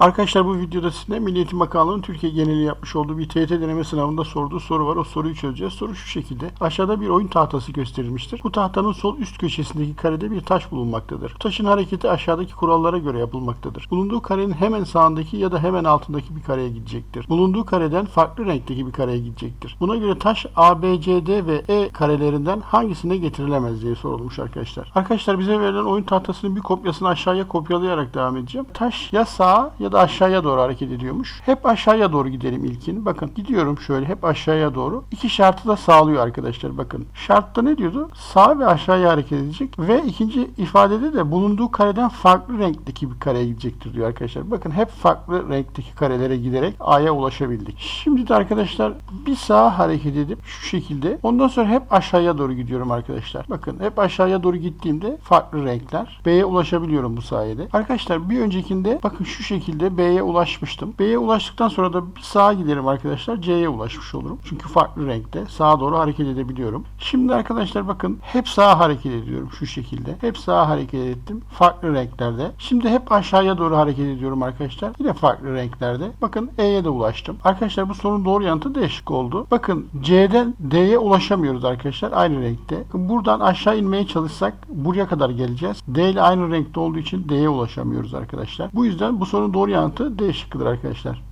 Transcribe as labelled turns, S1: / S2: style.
S1: Arkadaşlar bu videoda size Milli Eğitim Bakanlığı'nın Türkiye geneli yapmış olduğu bir TYT deneme sınavında sorduğu soru var. O soruyu çözeceğiz. Soru şu şekilde. Aşağıda bir oyun tahtası gösterilmiştir. Bu tahtanın sol üst köşesindeki karede bir taş bulunmaktadır. Bu taşın hareketi aşağıdaki kurallara göre yapılmaktadır. Bulunduğu karenin hemen sağındaki ya da hemen altındaki bir kareye gidecektir. Bulunduğu kareden farklı renkteki bir kareye gidecektir. Buna göre taş A, B, C, D ve E karelerinden hangisine getirilemez diye sorulmuş arkadaşlar. Arkadaşlar bize verilen oyun tahtasının bir kopyasını aşağıya kopyalayarak devam edeceğim. Taş ya sağa ya da aşağıya doğru hareket ediyormuş. Hep aşağıya doğru gidelim ilkin. Bakın gidiyorum şöyle hep aşağıya doğru. İki şartı da sağlıyor arkadaşlar bakın. Şartta ne diyordu? Sağ ve aşağıya hareket edecek ve ikinci ifadede de bulunduğu kareden farklı renkteki bir kareye gidecektir diyor arkadaşlar. Bakın hep farklı renkteki karelere giderek A'ya ulaşabildik. Şimdi de arkadaşlar bir sağa hareket edip şu şekilde ondan sonra hep aşağıya doğru gidiyorum arkadaşlar. Bakın hep aşağıya doğru gittiğimde farklı renkler. B'ye ulaşabiliyorum bu sayede. Arkadaşlar bir öncekinde bakın şu şekilde B'ye ulaşmıştım. B'ye ulaştıktan sonra da sağa giderim arkadaşlar. C'ye ulaşmış olurum. Çünkü farklı renkte sağa doğru hareket edebiliyorum. Şimdi arkadaşlar bakın hep sağa hareket ediyorum şu şekilde. Hep sağa hareket ettim. Farklı renklerde. Şimdi hep aşağıya doğru hareket ediyorum arkadaşlar. Yine farklı renklerde. Bakın E'ye de ulaştım. Arkadaşlar bu sorunun doğru yanıtı D şıkkı oldu. Bakın C'den D'ye ulaşamıyoruz arkadaşlar. Aynı renkte. Buradan aşağı inmeye çalışsak buraya kadar geleceğiz. D ile aynı renkte olduğu için D'ye ulaşamıyoruz arkadaşlar. Bu yüzden bu sorunun doğru yanıtı D arkadaşlar.